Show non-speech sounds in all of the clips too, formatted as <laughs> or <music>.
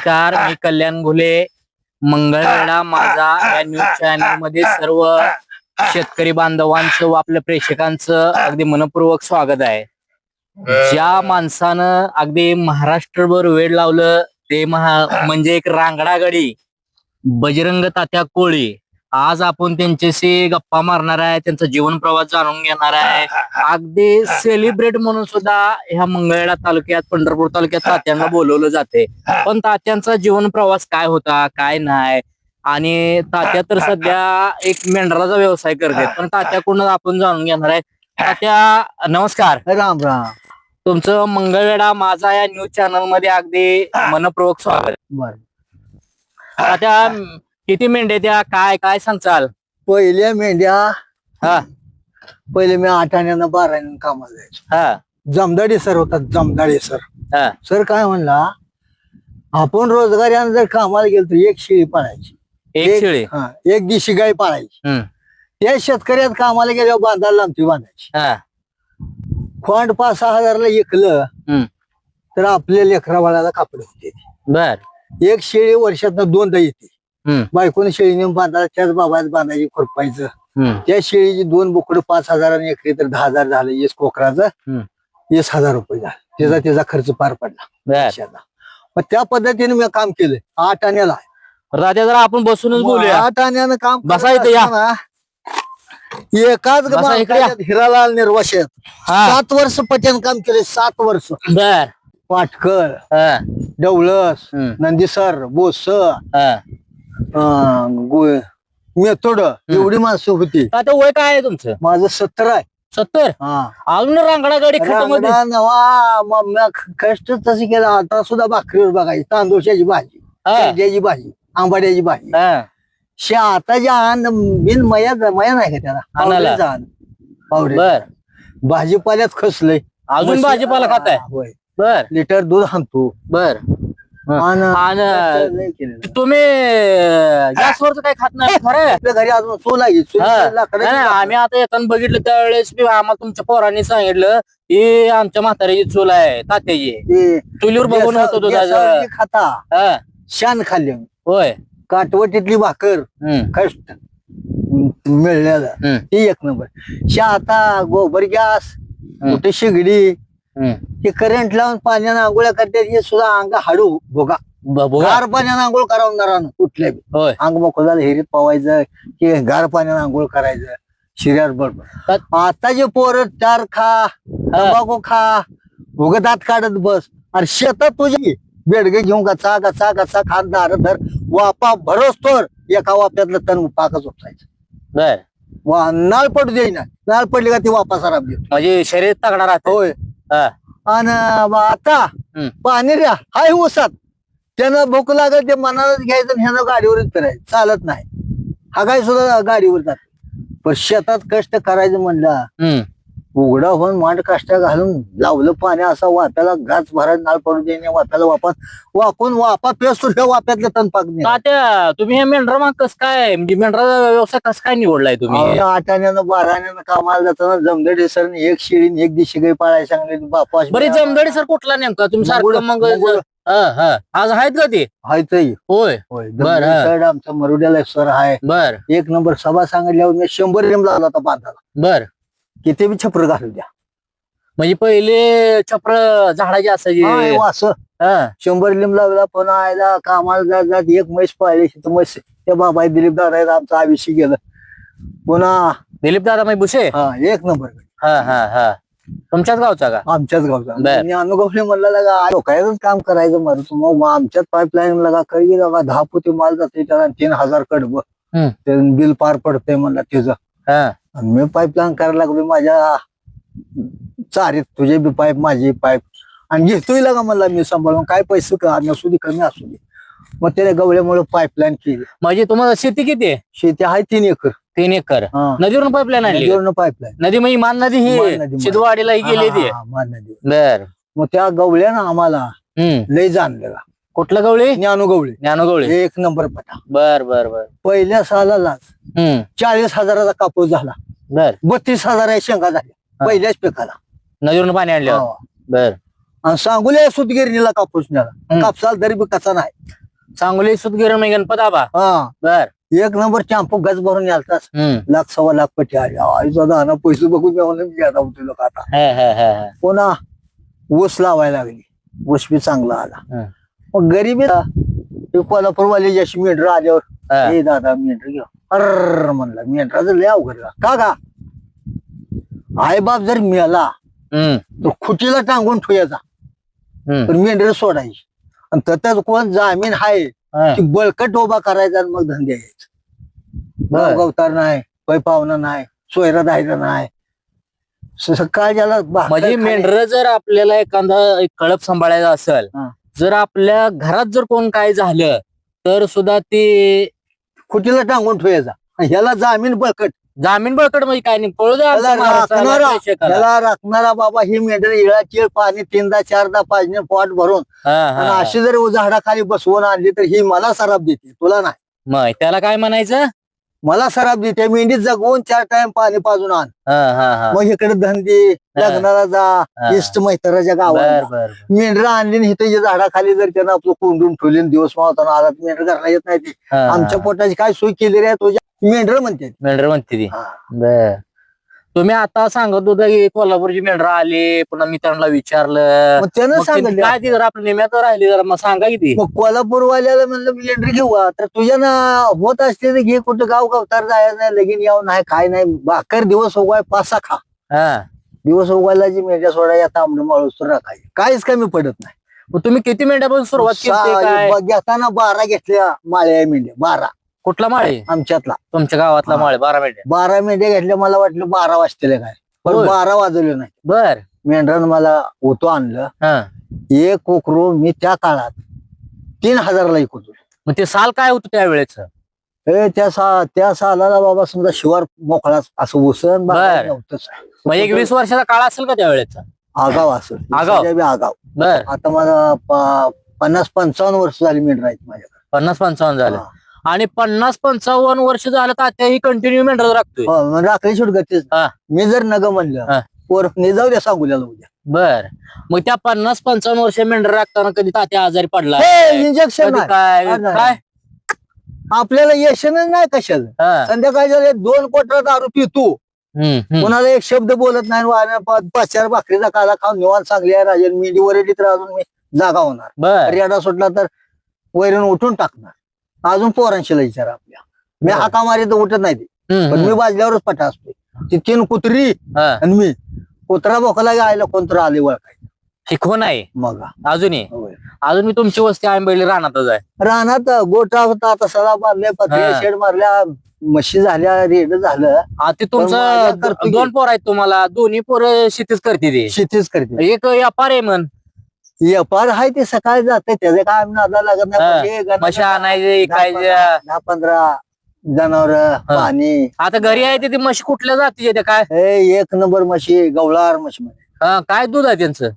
नमस्कार मी कल्याण घुले. मंगळवेढा माझा या न्यूज चॅनलमध्ये सर्व शेतकरी बांधवांचं व आपल्या प्रेक्षकांचं अगदी मनपूर्वक स्वागत आहे. ज्या माणसानं अगदी महाराष्ट्रभर वेळ लावलं ते महा म्हणजे एक रांगडागडी बजरंग तात्या कोळी आज आपण त्यांच्याशी गप्पा मारणार आहे त्यांचा जीवन प्रवास जाणून घेणार आहे. अगदी सेलिब्रेट म्हणून सुद्धा ह्या मंगळवेढा तालुक्यात पंढरपूर तालुक्यात तात्यांना बोलवलं जाते. पण तात्यांचा जीवन प्रवास काय होता काय नाही? आणि तात्या तर सध्या एक मेंढराचा व्यवसाय करते पण तात्याकडून आपण जाणून घेणार आहे. तात्या नमस्कार. राम राम. तुमचं मंगळवेढा माझा या न्यूज चॅनलमध्ये अगदी मनपूर्वक स्वागत. बर. तात्या किती मेंढ्या त्या काय काय सांगचाल पहिल्या मेंढ्या हा. पहिले मी आठाण्यानं बाराण्यानं कामाला जायचो. हा. जमदाडे सर होतात जमदाडे सर. हा. सर काय म्हणला आपण रोजगाऱ्यानं जर कामाला गेलो तर एक शेळी पाळायची. एक शेळी? हा एक दिवशी गाय पाळायची. हम्म. त्या शेतकऱ्यात कामाला गेल्यावर बांधायला लांबती बांधायची. हा. खोंड पाच सहा हजारला एकलं हम्म. तर आपल्या लेकरा बाळाला कापड होते बर. एक शेळी वर्षातनं दोनदा येते. बायकोने शेळी नेऊन बांधायला त्याच बाबाच बांधायची खुरपायचं. त्या शेळीची दोन बोकडं पाच हजाराने एकरी तर दहा हजार झालं येस कोकराचं. वीस हजार रुपये झाले. त्याचा त्याचा खर्च पार पडला. वर्षाचा. मग त्या पद्धतीने मी काम केलं. आठ आण्याला. राजा जरा आपण बसूनच बोलूया. आठ आण्यानं काम बसा करत इथं या. असताना एकाच बसा इकडे या. बांधायच्यात हिरालाल निर्वासित हा. सात वर्ष पट्यान काम केले सात वर्ष. बर. पाटकर हा. डवळस हम्म. नंदीसर बोस हा. मेथोड एवढी माणसं होती. तात्या वय काय आहे तुमचं? माझं सत्तर आहे. सत्तर? हा. अजून रांगडा गाडी खटामध्ये रांगडा नवा मग मी कष्ट तशी केलं. आता सुद्धा भाकरीवर बघायची. तांदूळशाची भाजी हा. शेंड्याची भाजी आंबाड्याची भाजी. हा. शे आता जे आण बिन मया मया नाही का त्याला? बर. भाजीपाल्यात खसलंय. अजून भाजीपाला खाताय? होय. बर. लिटर दूध आणतो. बर. आणि. तुम्ही गॅसवरच काय खात नाही खरं? आपल्या घरी अजून चूल आहे चूल हा. लाकडाची नाही, नाही, आम्ही आता येताना बघितलं त्यावेळेस बी आम्हाला तुमच्या पोरांनी सांगितलं की आमच्या म्हाताऱ्याची चूल आहे तात्याची. चुलीवर बघून होतो खाता. हा. शान खाल्ले. होय. काटवटीतली भाकर हम्म. कष्ट. हम्म. ते एक नंबर. शा आता गोबर गॅस हम्म. कुठे शिगडी हम्म. ते करंट लावून पाण्यानं आंघोळ्या करतात हे सुद्धा अंग हाडू. भोगा ब- बघा. गार पाण्यानं आंघोळ करावणार कुठल्या बी. होय. अंग मोकळं झालं हिरीत पवायचं की गार पाण्यानं आंघोळ करायचं शिर्यात बरोबर. आता जे पोरं चार खा तंबाखू खा उगदात काढत बस. अरे शेतात तुझी बेडगे घेऊन गचा गचा गचा खात दार धर. वापा भरोस तर. एका वाप्यातलं तण पाकच उपसायचं बर. वा नाळ पडू देईना नाळ पडली का ती वापस आराम देतो. म्हणजे शरीर तगडा राहतो. होय. हा. आणि आता. पाणी रे हाय ऊसात. त्यानं भूक लागत ते मनालाच घ्यायचं आणि ह्यानं गाडीवरच फिरायचं. चालत नाही. हा काय सुद्धा गाडीवर जात. पण शेतात कष्ट करायचं म्हणलं उघडा होऊन मांड काष्टा घालून लावलं पाणी असा वाप्याला गाच भरात नाळ पडू देणे वाप्याला वापा वाकून वापा पेस त्या वाप्यातलं नाही तात्या तुम्ही हे मेंढरा मग कस काय? म्हणजे मेंढराचा व्यवसाय कस काय निवडलाय तुम्ही? आठाण्यानं बाराण्यानं कामाला जाताना जमदडे सरने एक शिळीन एक दिवशी गाय पाळायला सांगले बापा बरे जमदडी सर कुठला नेमका? तुम्ही सारखं मग. हा, हा. आज आहेत का ते? हाय ताई. होय. होय बर, हा. सर आमचा मरुड्याला सर आहे. बर. एक नंबर सभा सांगितल्यावर मी शंभर रेम लावला होता बांधाला. बर. किती बी छपर घालू द्या. म्हणजे पहिले चप्र झाडाची असायची. हे असं हा. शंभर लिंब लावला पुन्हा आयला कामाला जात जात एक म्हैस पाळली तिथं म्हैस त्या बाबा दिलीप दादा आमचं आयुष्य गेलं. पुन्हा दिलीप दादा मग भुसे? हा एक नंबर. हा हा हा. तुमच्याच गावचा का? आमच्याच गावचा. बर. आणि अनुभवले म्हणलं लगा लोकांच काम करायचं मग मग मग आमच्याच पाईपलाईन लगा काही लगा दहा पोती माल जाते त्याला तीन हजार कडब. हम्म. ते बिल पार पडतंय म्हणलं त्याचं हा. आणि मी पाईपलाईन करायला लागलो माझ्या चारीत तुझे बी पाईप माझी पाईप. आणि घेतोय लागा म्हणला मी सांभाळून काय पैसे नसू दे कमी असू दे. मग त्याने गवळ्यामुळे पाईपलाईन केली. म्हणजे तुम्हाला शेती किती आहे? शेती आहे तीन एकर. तीन एकर. हा. नदीवरून पाईपलाईन का? नदीवरनं पाईपलाईन नदी म्हणजे मान नदी मान ही नदी, मान. सिद्धवाडीला ही गेली ती. हा, मान नदी. बर. मग त्या गवळ्यानं आम्हाला हम्म. लय जाणलेला कुठलं गवळी? ज्ञानू गवळे. ज्ञानगवळी एक नंबर पटा. बर बर बर. पहिल्या सालाला हम्म. चाळीस हजाराचा कापूस झाला. बर. बत्तीस हजार शेंगा झाल्या. पहिल्याच पिकाला. नदीवरून पाणी आणलं. हो. बर. आणि सांगोल्या सुतगिरणीला कापूस न्याला हम्म. कापसाला तरी बी कसा नाही. सांगोली सुतगिरण म्हणजे गणपत आबा. हा. बर. एक नंबर चॅम्पू गज भरून यालताच हम्म. लाख सव्वा लाख पटी आली. आईचा दाना पैसे बघून मी मी आता होतो लोक आता. हे, हे, हे, हे. पुन्हा ऊस लावायला लागली. ऊस बी चांगला आला. मग गरीबी कोल्हापूरवाले जशी मेंढर आल्यावर हा. दादा मेंढर घ्या अर म्हणलं मेंढराचं लय अवघड का का का आई बाप जर मिळाला हम्म, तर खुटीला टांगून ठेवायचा. तर मेंढर सोडायची आणि त्याच्यात कोण जामीन आहे. की बळकट उभा करायचा आणि मग धंदे यायचं. गवतार नाही पै पाहुणं नाही सोयरा दायरा नाही सकाळ ज्याला म्हणजे मेंढर जर आपल्याला एखादा कळप सांभाळायचा असेल. जर आपल्या घरात जर कोण काय झालं तर सुद्धा ते खुटीला टांगून ठेवायचा? आणि ह्याला जामीन बळकट. जामीन बळकट म्हणजे काय नाही? पळू द्या आमच्या महाराष्ट्राला, राखणारा बाबा ही मेंढर इळा चिळ पाणी तीनदा चारदा पाजणे पॉट भरून. हा, हा, आणि हा. अशी जर झाडाखाली बसवून आणली तर ही मला सराब देते. तुला नाही. मग त्याला काय म्हणायचं? मला सराब देते मेंढीत जगवून चार टाइम पाणी पाजून आण. मग इकडे धंदे लग्नाला जा. इष्ट मैत्राच्या गावाला. बर मेंढर आणली आणि इथे झाडाखाली जर त्यानं आपलं कोंडून ठेवली दिवस मावताना आला मेंढर घरला येत नाही ती. आमच्या पोटाची काय सोय केली रे तुझ्या मेंढर म्हणते. मेंढर म्हणते ती. बर तुम्ही आता सांगत होता की कोल्हापूरची मेंढर आले पुन्हा मित्रांना विचारलं. मग त्यानं मग सांगितलं. काय ती जरा आपल्या निम्यात राहिली जरा मग सांगा किती मग कोल्हापूरवाल्याला म्हणलं मेंढर घेऊ आ. तर तुझ्या ना होत असते तर घे कुठं गाव गावतार जायचं नाही लगीन यावं नाही काय नाही. भाकर दिवस उगवाय पासा खा. हा. दिवस उगवायला जी मेंढ्या सोडा या तांबड माळूस राखायची काहीच कमी पडत नाही. मग तुम्ही किती मेंढ्यापासून सुरुवात केली सा- काय? ब- घेताना बारा घेतल्या माळ्या मेंढ्या बारा. कुठला माळे आमच्यातला. तुमच्या गावातला हा. माळे बारा मेंढ्या. बारा मेंढ्या घेतल्या मला वाटलं बारा वाजतेले काय. पण होय. बारा वाजवले नाही. बर. मेंढरानं मला होतो आणलं. हा. एक कोकरू मी त्या काळात तीन हजारला एक होतो मग ते साल काय होतं त्यावेळेच? ए त्या सा त्या सालाला बाबा समजा शिवार मोकळाच असं उसण बर. मग एक वीस वर्षाचा काळ असेल का त्यावेळेचा? आगाव असं आगाव? सध्या बी आगाव. बर. आता मला प- पन्नास पंचावन्न वर्ष झाली मेंढर आहेत माझ्याकडे. पन्नास पंचावन्न झालं. हा. आणि पन्नास पंचावन्न वर्ष झालं तर आत्याही कंटिन्यू मेंढर राखतोय. हो, राखली सोड गतीच हा. मी जर नग हा. म्हणलं नाही जाऊ द्या सांगूल्या उद्या बर. मग त्या पन्नास पंचावन्न वर्ष मेंढर राखताना कधी तात्या आजारी पडला? इंजेक्शन कधी काय? हा, नाही. काय? आपल्याला यशनच नाही कशाला. हा. संध्याकाळच्या दोन कोटरा दारू पितो हम्म, हम्म. कोणाला एक शब्द बोलत नाही वाऱ्या पाच पाच चार भाकरीचा काला खाऊन निवांत चांगली आहे राजन. मेंढी वरेली तर अजून मी जागा होणार. बर. रेडा सुटला तर वैरण उठून टाकणार. अजून पोरांशी विचार आपल्या. मी. हाका मारी तर उठत नाही ते. पण मी. बाजल्यावरच पटा असतो ती तीन कुत्री. आणि मी. कुत्रा बोकला गायला कोणतर आले वळखाय हे कोण आहे? मग. अजूनही. अजून मी तुमची वस्ती आंबेली रानातच आहे. रानात गोटा होता आता सडा मारल्या. शेड मारल्या म्हशी झाल्या रेड झालं. आ, ते पण माझ्या तुमचं दोन पोर आहेत तुम्हाला. दोन्ही पोरं शेतीच करते ते. शेतीच करते. एक व्यापार आहे म्हण. व्यापार आहे ते सकाळी जाते त्याचे काय नादा लागत हा. नाही म्हशी आणायचे दहा काय पंधरा- दहा पंधरा जनावर पाणी. आता घरी आहे ते म्हशी कुठल्या जातीचे ते काय? हे एक नंबर म्हशी गवळार म्हशी मध्ये हा, काय दूध आहे त्यांचं?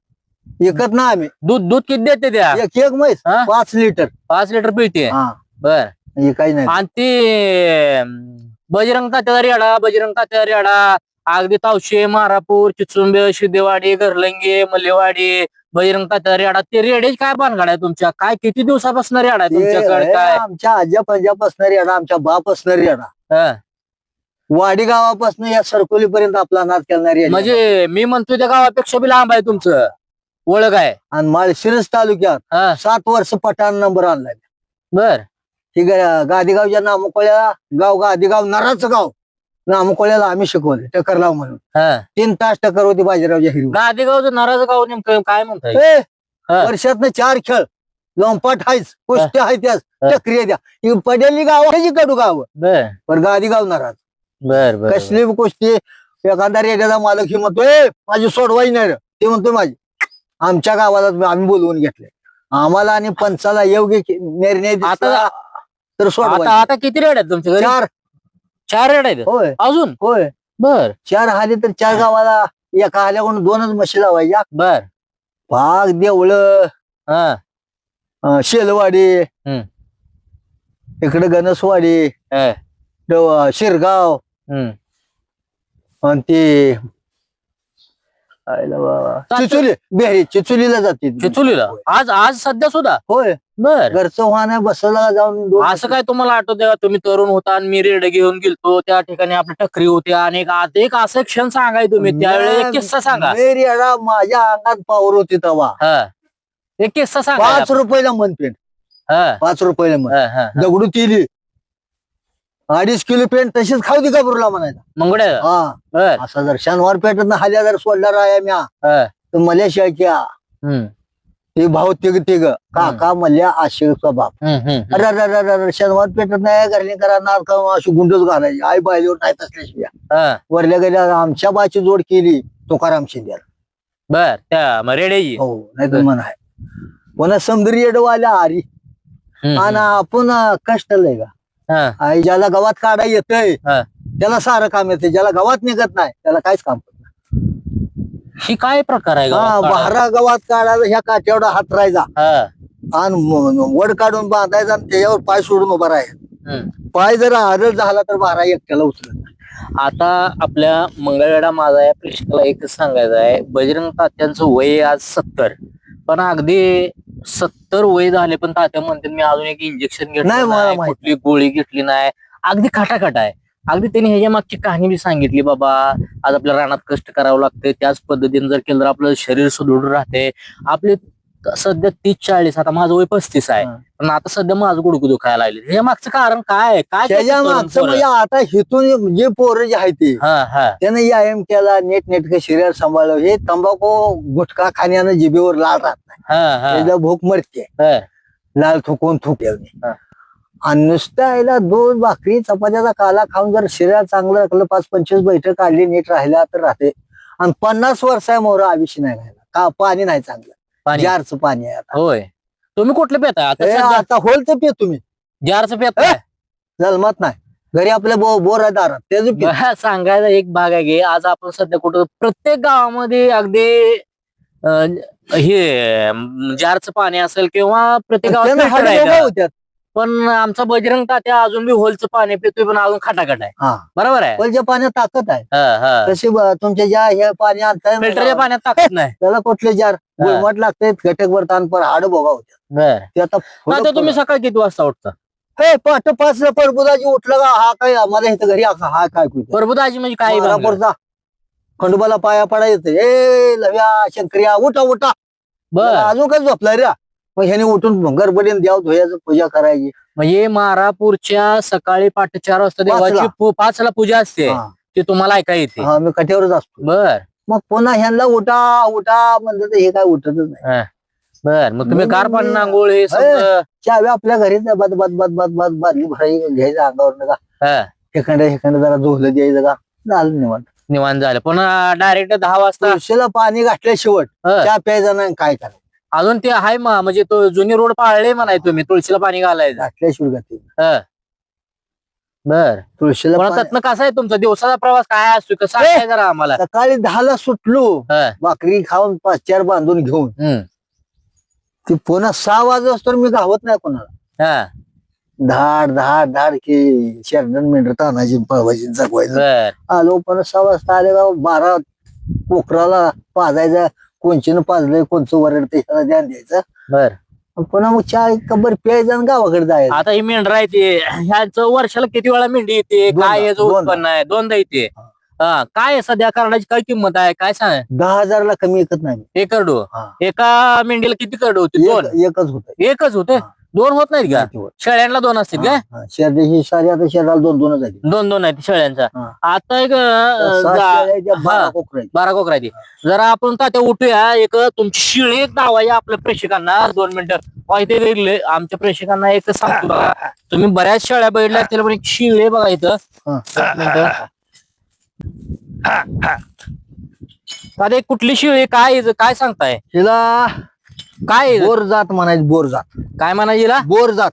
एकत ना आम्ही. दूध दूध किती देते त्या? एक एक म्हैस हा? पाच लिटर. पाच लिटर पिळते? हा. बर. हे काही नाही. आणि ती अं, बजरंग तात्याचा रेडा बजरंग तात्याचा रेडा अगदी तावशे मारापूर चिचुंबे शिदेवाडी घरलंगे मल्लेवाडी तात्याचा रेडा. ते रेडे काय बांधगाड आहे तुमच्या? काय किती दिवसापासून रेडा आहे तुमच्याकडे? काय? आमच्या आज्या पंजापासून रेडा आमच्या बापासून रेडा. हा. वाडी गावापासून या सरकोली पर्यंत आपला नाद करणारी म्हणजे मी म्हणतोय त्या गावापेक्षा बी लांब आहे तुमचं. ओळख आहे. आणि माळशिरस तालुक्यात हा. सात वर्ष पठाण नंबर आणलाय. बर. ही गा- गादीगावच्या नामकोळ्या गाव गादीगाव नराचं गाव. नामकोळ्याला आम्ही शिकवले टकर लाव म्हणून. हा. तीन तास टकर होती बाजीरावच्या हिरवी गादेगावचं नाराज गाव नेमकं काय म्हणताय? ए, हा. वर्षातनं चार खेळ. लोंपाट हायच कुस्ती हाय त्याच हा. चक्रिय द्या. ही पडेली गाव ह्याची कडू गाव. बर. पण गादी गाव नाराज. बर बर कसली बी कुस्ती एखादा रेड्याचा मालक ही म्हणतोय माझी सोडवाई नाही रे. ते म्हणतोय माझी. आमच्या गावाला आम्ही बोलवून घेतले. आम्हाला आणि पंचाला योग्य की- निर्णय दिसला आता तर सोडवाई आता आता किती रेड आहेत तुमच्या घरी? चार. चार रेड आहेत. होय. अजून? होय. बर. चार हाली तर चार गावाला एका हाल्याकडून दोनच म्हशी लावायच्या. बर. भाग देवळ हा. शेलवाडी हम्म. इकडे गणसवाडी शिरगाव हम्म. आणि ते चिचोली बेहरी चिचोलीला जाते. चिचोलीला? आज आज सध्या सुद्धा? होय. बर. घरचं वाहन बसला जाऊन असं काय तुम्हाला आठवतंय का? तुम्ही तरुण होता आणि मी रेड घेऊन गेलतो. त्या ठिकाणी आपल्या टकरी होत्या आणि एक असं क्षण सांगाय तुम्ही. त्यावेळेला एक किस्सा सांगा. मेरी अडा माझ्या अंगात पावर होती तेव्हा. हा. एक किस्सा सांगा. पाच रुपयाला मन पेंट हा. पाच रुपयाला मन. दगडू तिली अडीच किलो पेंट तशीच खाऊ दे का बुरला म्हणायचा. मंगड्या हा. बर. असा जर शनिवार पेटत ना हाल्या जर सोडला राया म्या हा. तर मल्या शेळक्या. हम्म, ते भाऊ तिघ तिघ. काका मल्या आशिरचा बाप हम्म, हम्म. अरे अरे अरे अरे अरे, शनिवार पेटत नाही घरली करा का अशी गुंडच घालायची. आई बायलीवर नाही तसल्याशिवाय हा, वरल्या गेल्या आमच्या बाची जोड केली तुकाराम शिंदे बर त्या मग रेड्याची हो नाही तर म्हण आहे. पुन्हा समदरी येडवाल्या आरी. हम्म, आणि आपण अं, कष्ट लय का हा, आई ज्याला गावात काढा येतंय हा. त्याला सारं काम येते ज्याला गावात निघत नाही त्याला काहीच काम करत ही काय प्रकार आहे? बारा गावात काढायला ह्या काठ्यावडा हात राहायचा हा, आणि वड काढून बांधायचा आणि त्याच्यावर पाय सोडून उभा राहायचा हम्म. पाय जर आरळ झाला तर बारा एकट्याला उचलत नाही. आता आपल्या मंगळवेढा माझा या प्रेक्षकाला एकच सांगायचं आहे बजरंग तात्यांचं वय आज सत्तर पण अगदी सत्तर वय झाले पण तात्या म्हणतात मी अजून एक इंजेक्शन नाही, घेतलं मला नाही माहीत कुठली गोळी घेतली नाही. अगदी खटाखट आहे. अगदी त्यांनी ह्याच्या मागची कहाणी बी सांगितली बाबा आज आपल्या रानात कष्ट करावं लागते त्याच पद्धतीने जर केलं तर आपलं शरीर सुदृढ राहते. आपले सध्या तीस चाळीस आता माझं वय पस्तीस आहे. हा. पण आता सध्या माझं गुडगु दुखायला लागले. ह्याच्या मागचं कारण काय? आहे? काय त्याच्या करतात मागचं पोरं? म्हणजे आता हिथून जे पोरं जे आहे ते हा हा. त्यानं व्यायाम केला नेट नेटकं शरीर सांभाळलं. हे तंबाखू गुटखा खाण्यानं जिभेवर लाल राहत नाही. हा हा. त्याला भूक मरते. लाल थुकून थुक हा. आणि नुसत्या आईला दोन भाकरी चपात्याचा काला खाऊन जर शरीरात चांगलं राखलं पाच पंचवीस बैठक काढली नीट राहिल्या तर राहते. आणि पन्नास वर्ष आहे मोर आयुष्य नाही राहिला. का पाणी नाही चांगलं. पाणी. जारचं पाणी आहे आता. होय. तुम्ही कुठलं पेताय आता सध्या आता होल तर पे तुम्ही. जारचं पेताय जन्मात नाही. घरी आपल्या बो बोर आहे दारात त्याच पे सांगायचा एक भाग आहे की आज आपण सध्या कुठं प्रत्येक गावामध्ये अगदी अं, हे जारचं पाणी असेल किंवा प्रत्येक गावात त्यानं filter हाडं आहे दोघं का? होत्यात. पण आमचा बजरंग तात्या अजून बी होलचं पाणी पितोय पण अजून खटाखट आहे. हा. बरोबर आहे? होलच्या पाण्यात ताकद आहे. हा, हा. तशी ब- तुमच्या ज्या हे पाणी आणताय फिल्टरच्या पाण्यात ताकद नाही. <laughs> त्याला कुठले जार हा. गुळमट लागते घटक वर ताण पर हाड होत्या. बर. ते आता तुम्ही सकाळी किती वाजता उठता? हे पाठ पाच परबुदाची उठलं का हा काय आम्हाला इथं घरी हा हा काय कुठे? परबुदाजी म्हणजे काय? मारापूरचा खंडोबाला पाया पडा येते ए लव्या शंकरिया उठा उठा. बर. अजून काय झोपलाय रे? मग ह्याने उठून गरबडीन द्याव धुयाचं पूजा करायची. म्हणजे मारापूरच्या सकाळी पहाटे चार वाजता देवाची पाचला. पू- पाचला पूजा असते. हा. ती तुम्हाला ऐका येते. हा मी कट्यावरच असतो. बर. मग पुन्हा ह्यांना उठा उठा म्हणलं तर हे काय उठतच नाही. बर मग तुम्ही गार पाणी नांगोळ हे सगळं चावी आपल्या घरीच आहे, बद बद बद बद बद बादली भरायची घ्यायचं अंगावर का हा, जरा धुवलं द्यायचं का? झालं निवांत. निवांत झालं. पण डायरेक्ट दहा वाजता तुळशीला पाणी घातल्या शेवट. हा. चहा प्यायचा नाही काय करायचं? अजून ते आहे मा- म्हणजे तो जुनी रोड पाळले म्हणाय तुम्ही तुळशीला पाणी घालायचं. घातल्याशिवाय घातली. बर. तुळशीला पण त्यातनं कसा आहे तुमचा? दिवसाचा प्रवास काय असतो कसा ए! आहे जरा आम्हाला? सकाळी दहाला सुटलो. हा. भाकरी खाऊन पाच चार बांधून घेऊन. हम्म. ती पुन्हा सहा वाजता तर मी गावत नाही कोणाला. हा. धाड धाड धाड की शेरडन मेंढर तानाची पळवायची जगवायचं बर. आलो पण सहा वाजता आले का बारा कोकराला पाजायचं. कोणचीनं पाजलंय कोणचं वरडते ह्याला ध्यान द्यायचं. बर. पुन्हा मग चहा कबर प्यायचं आणि गावाकडे जायचं. आता ही मेंढर आहे ते. ह्याचं वर्षाला किती वेळा मेंढी येते? दोनदा, काय याचं दोनदा. उत्पन्न आहे? दोनदा येते. हा. काय आहे सध्या करडाची काय किंमत आहे? काय सांग? दहा हजारला कमी एकच नाही. करडू? हा. एका मेंढीला किती करडू होते? दोन. एक- एकच होत एकच होते? हा. दोन होत नाहीत का? शेळ्यांना दोन असतील काय शर्दी सारी आता शरीराला दोन दोनच आहेत. दोन दोन आहेत शेळ्यांचा. आता एक बारा. कोकरं जरा आपण तात्या उठूया. एक तुमची शिळी एक दावाय आपल्या प्रेक्षकांना. दोन मिनिटं. माहिती दिले आमच्या प्रेक्षकांना एक सांगतो बघा. तुम्ही बऱ्याच शेळ्या बघितल्या असतील पण एक शिळी बघा इथं. हा. तात्या कुठली शिळी? काय? काय सांगताय? हिला काय आहे? बोर जात म्हणायची बोर जात. काय म्हणायची हिला? बोर जात.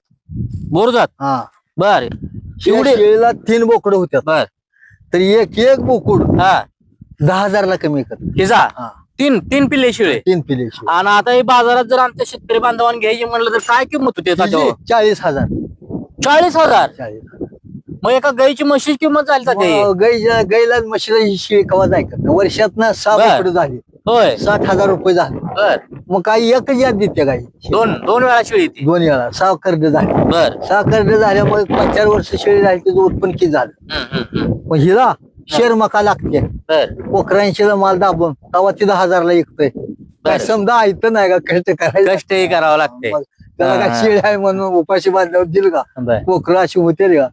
बोरजात हा. बर. शिवडे शिवडे शेळीला तीन बोकड होत्यात. बर. तर एक एक बोकुड हा. दहा हजारला कमी कर हिजा? हा. तीन तीन पिल्ले शिळे. तीन पिले शेळी. आणि आता हे बाजारात जर आमच्या शेतकरी बांधवांनी घ्यायची म्हणलं तर काय किंमत होती तिची चाळीस हजार. चाळीस हजार? चाळीस हजार. मग एका गाईची म्हशीची किंमत झाली गाईला म्हशीला ही शेळी कवा जाय करत? वर्षात ना सहा बर. बोकड झाली. होय. साठ हजार रुपये झाले. बर. मग काही एकच याद देते काही दोन दोन वेळा शेळी ती. दोन वेळा. सहा कर्ज झाले. बर. सहा कर्ज झाल्यामुळे पाच चार वर्ष शेळी झाली त्याचं उत्पन्न किती झालं. मग हिला शेर मका लागते. बर. पोखरांशीला माल दाबून तवा तिथं हजारला विकतोय. काय बरं. समजा ऐकत नाही का कष्ट करायचं? कष्टही करावं लागते. मग त्याला हा. काय शेळी आहे म्हणून उपाशी बांधल्यावर दिल का? बर. कोकरं अशी होते का?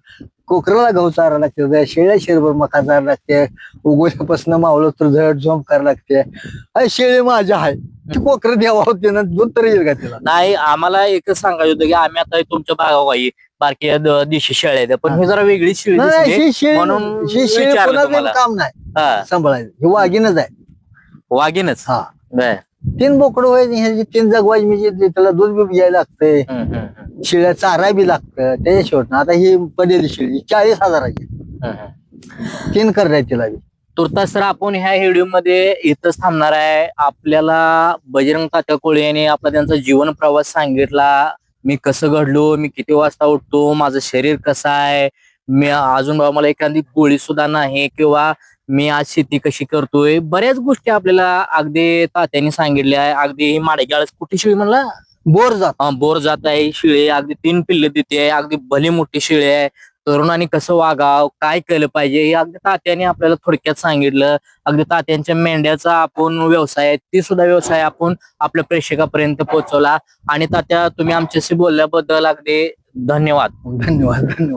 कोकराला गहू चारा लागते शेळ्या शेरभर मका चारा लागते उगवल्यापासून मावलं तर झड झोंब करायला लागते. अरे शेळी माझ्या आहे ती कोकरं द्यावा होते ना दूध तरी येईल का तिला? नाही आम्हाला एकच सांगायचं होतं की आम्ही आता तुमच्या भागावाई बारक्या द- देशी शेळ्या आहेत. पण हे जरा वेगळी शेळी नाही, दिसली. ही शेळी म्हणून ही शेळी विचारलं कोणाचं तुम्हाला. काम नाही. हा, सांभाळायचं. हे वाघीनच आहे. वाघीनच? हा. बर. तीन बोकडं व्हायची ह्याची तीन जगवायची म्हणजे त्याला दूध बी घ्यायला लागतंय. शेळ्या चारा बी लागतं त्याच्या शेवट आता ही पडेली शेळी चाळीस हजाराची. तीन कर आहे तिला बी. तुर्तास तर आपण ह्या व्हिडिओमध्ये इथंच थांबणार आहे. आपल्याला बजरंग तात्या कोळे यांनी आपला त्यांचा जीवन प्रवास सांगितला. मी कसं घडलो मी किती वाजता उठतो माझं शरीर कसं आहे मी अजून बाबा मला एखादी गोळी सुद्धा नाही किंवा मी आज शेती कशी करतोय बऱ्याच गोष्टी आपल्याला अगदी तात्यांनी सांगितल्या आहे. अगदी ही माडेगाळ कुठे शिळी म्हणला? बोर जात. हा, बोर जात आहे शिळे अगदी तीन पिल्ले देते अगदी भली मोठी शिळे आहे. तरुणांनी कसं वागाव काय केलं पाहिजे हे अगदी तात्याने आपल्याला थोडक्यात सांगितलं. अगदी तात्यांच्या मेंढ्याचा आपण व्यवसाय आहे ती सुद्धा व्यवसाय आपण आपल्या प्रेक्षकापर्यंत पोहोचवला. आणि तात्या तुम्ही आमच्याशी बोलल्याबद्दल अगदी धन्यवाद. धन्यवाद धन्यवाद.